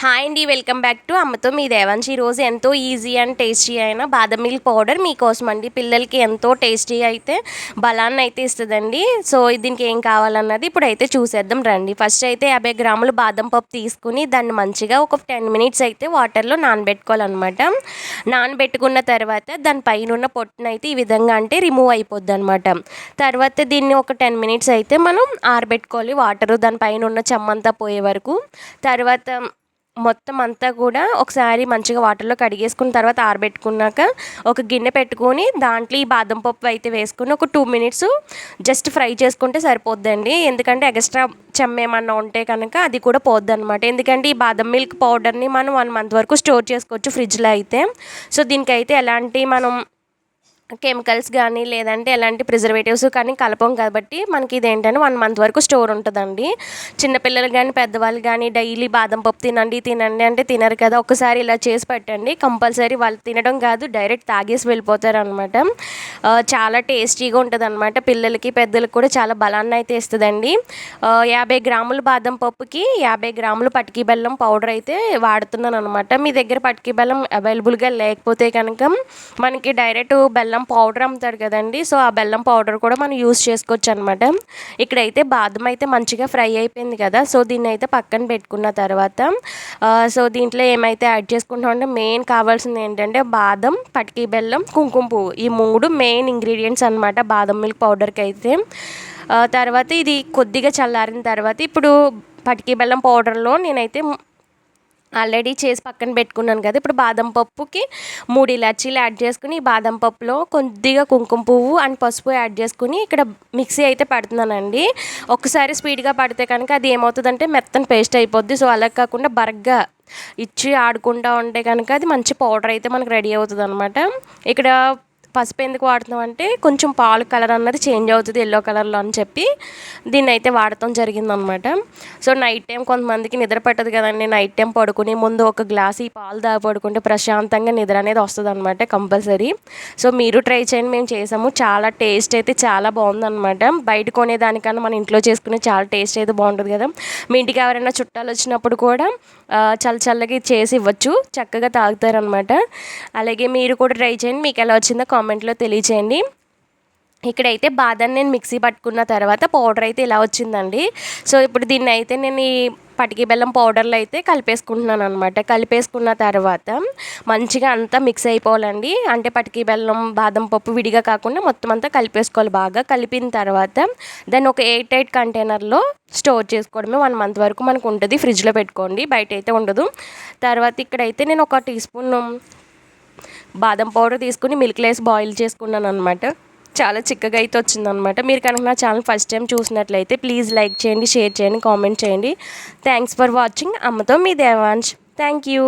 Hi అండి welcome back to అమ్మతో మీ దేవాన్షి రోజు ఎంతో ఈజీ అండ్ టేస్టీ అయిన బాదం మిల్క్ పౌడర్ మీకోసం అండి. పిల్లలకి ఎంతో టేస్టీ అయితే బలాన్ని అయితే ఇస్తుందండి. సో దీనికి ఏం కావాలన్నది ఇప్పుడు అయితే చూసేద్దాం రండి. ఫస్ట్ అయితే యాభై గ్రాములు బాదం పప్పు తీసుకుని దాన్ని మంచిగా ఒక టెన్ మినిట్స్ అయితే వాటర్లో నానబెట్టుకోవాలన్నమాట. నానబెట్టుకున్న తర్వాత దాని పైన ఉన్న పొట్టును అయితే ఈ విధంగా అంటే రిమూవ్ అయిపోద్ది అనమాట తర్వాత దీన్ని ఒక టెన్ మినిట్స్ అయితే మనం ఆరబెట్టుకోవాలి. వాటర్ దానిపైన ఉన్న చెమ్మంతా పోయే వరకు. తర్వాత మొత్తం అంతా కూడా ఒకసారి మంచిగా వాటర్లో కడిగేసుకున్న తర్వాత ఆరబెట్టుకున్నాక ఒక గిన్నె పెట్టుకొని దాంట్లో ఈ బాదం పప్పు అయితే వేసుకుని ఒక టూ మినిట్స్ జస్ట్ ఫ్రై చేసుకుంటే సరిపోద్దండి. ఎందుకంటే ఎక్స్ట్రా చెమ్మ ఏమన్నా ఉంటే కనుక అది కూడా పోద్ది అనమాట ఎందుకంటే ఈ బాదం మిల్క్ పౌడర్ని మనం వన్ మంత్ వరకు స్టోర్ చేసుకోవచ్చు ఫ్రిడ్జ్లో అయితే. సో దీనికైతే ఎలాంటి మనం కెమికల్స్ కానీ లేదంటే ఎలాంటి ప్రిజర్వేటివ్స్ కానీ కలపం కాబట్టి మనకి ఇదేంటంటే వన్ మంత్ వరకు స్టోర్ ఉంటుందండి. చిన్నపిల్లలు కానీ పెద్దవాళ్ళు కానీ డైలీ బాదం పప్పు తినండి తినండి అంటే తినరు కదా. ఒకసారి ఇలా చేసి పెట్టండి. కంపల్సరీ వాళ్ళు తినడం కాదు డైరెక్ట్ తాగేసి వెళ్ళిపోతారు అనమాట చాలా టేస్టీగా ఉంటుంది అనమాట పిల్లలకి పెద్దలకు కూడా చాలా బలాన్ని అయితే ఇస్తుందండి. యాభై గ్రాముల బాదం పప్పుకి యాభై గ్రాములు పటికి బెల్లం పౌడర్ అయితే వాడుతున్నాను అనమాట మీ దగ్గర పటికి బెల్లం అవైలబుల్గా లేకపోతే కనుక మనకి డైరెక్ట్ బెల్లం బెల్లం పౌడర్ అమ్ముతాడు కదండి. సో ఆ బెల్లం పౌడర్ కూడా మనం యూస్ చేసుకోవచ్చు అనమాట ఇక్కడైతే బాదం అయితే మంచిగా ఫ్రై అయిపోయింది కదా. సో దీన్ని అయితే పక్కన పెట్టుకున్న తర్వాత సో దీంట్లో ఏమైతే యాడ్ చేసుకుంటామంటే మెయిన్ కావాల్సింది ఏంటంటే బాదం పటికి బెల్లం కుంకుమ పువ్వు. ఈ మూడు మెయిన్ ఇంగ్రీడియంట్స్ అనమాట బాదం మిల్క్ పౌడర్కి అయితే. తర్వాత ఇది కొద్దిగా చల్లారిన తర్వాత ఇప్పుడు పటికి బెల్లం పౌడర్లో నేనైతే ఆల్రెడీ చేసి పక్కన పెట్టుకున్నాను కదా. ఇప్పుడు బాదం పప్పుకి మూడు ఇలాచీలు యాడ్ చేసుకుని బాదం పప్పులో కొద్దిగా కుంకుమ పువ్వు అండ్ పసుపు యాడ్ చేసుకుని ఇక్కడ మిక్సీ అయితే పడుతున్నానండి. ఒకసారి స్పీడ్గా పడితే కనుక అది ఏమవుతుందంటే మెత్తని పేస్ట్ అయిపోద్ది. సో అలా కాకుండా బరగ్గా ఇచ్చి ఆడుకుంటూ ఉంటే కనుక అది మంచి పౌడర్ అయితే మనకు రెడీ అవుతుంది అనమాట ఇక్కడ పసుపు ఎందుకు వాడుతున్నాం అంటే కొంచెం పాలు కలర్ అన్నది చేంజ్ అవుతుంది ఎల్లో కలర్లో అని చెప్పి దీన్ని అయితే వాడటం జరిగిందనమాట సో నైట్ టైం కొంతమందికి నిద్ర పట్టదు కదండి. నైట్ టైం పడుకుని ముందు ఒక గ్లాస్ ఈ పాలు దాగి పడుకుంటే ప్రశాంతంగా నిద్ర అనేది వస్తుంది అనమాట కంపల్సరీ సో మీరు ట్రై చేయండి. మేము చేసాము. చాలా టేస్ట్ అయితే చాలా బాగుందనమాట బయట కొనేదానికన్నా మన ఇంట్లో చేసుకునే చాలా టేస్ట్ అయితే బాగుంటుంది కదా. మీ ఇంటికి ఎవరైనా చుట్టాలు వచ్చినప్పుడు కూడా చల్ల చల్లగా చేసి ఇవ్వచ్చు. చక్కగా తాగుతారనమాట అలాగే మీరు కూడా ట్రై చేయండి. మీకు ఎలా వచ్చిందో కామెంట్లో తెలియజేయండి. ఇక్కడైతే బాదం నేను మిక్సీ పట్టుకున్న తర్వాత పౌడర్ అయితే ఇలా వచ్చిందండి. సో ఇప్పుడు దీన్ని అయితే నేను ఈ పటికి బెల్లం పౌడర్లో అయితే కలిపేసుకుంటున్నాను అనమాట కలిపేసుకున్న తర్వాత మంచిగా అంతా మిక్స్ అయిపోవాలండి. అంటే పటికి బెల్లం బాదం పప్పు విడిగా కాకుండా మొత్తం అంతా కలిపేసుకోవాలి బాగా. కలిపిన తర్వాత దాన్ని ఒక ఎయిట్ ఎయిట్ కంటైనర్లో స్టోర్ చేసుకోవడమే వన్ మంత్ వరకు మనకు ఉంటుంది. ఫ్రిడ్జ్లో పెట్టుకోండి బయట అయితే ఉండదు. తర్వాత ఇక్కడైతే నేను ఒక టీ స్పూన్ బాదం పౌడర్ తీసుకుని మిల్క్ లేస్ బాయిల్ చేసుకున్నాను అనమాట చాలా చిక్కగా అయితే వచ్చిందనమాట మీరు కనుక నా ఛానల్ ఫస్ట్ టైం చూసినట్లయితే ప్లీజ్ లైక్ చేయండి షేర్ చేయండి కామెంట్ చేయండి. థ్యాంక్స్ ఫర్ వాచింగ్ అమ్మతో మీ దేవాంశ్. Thank you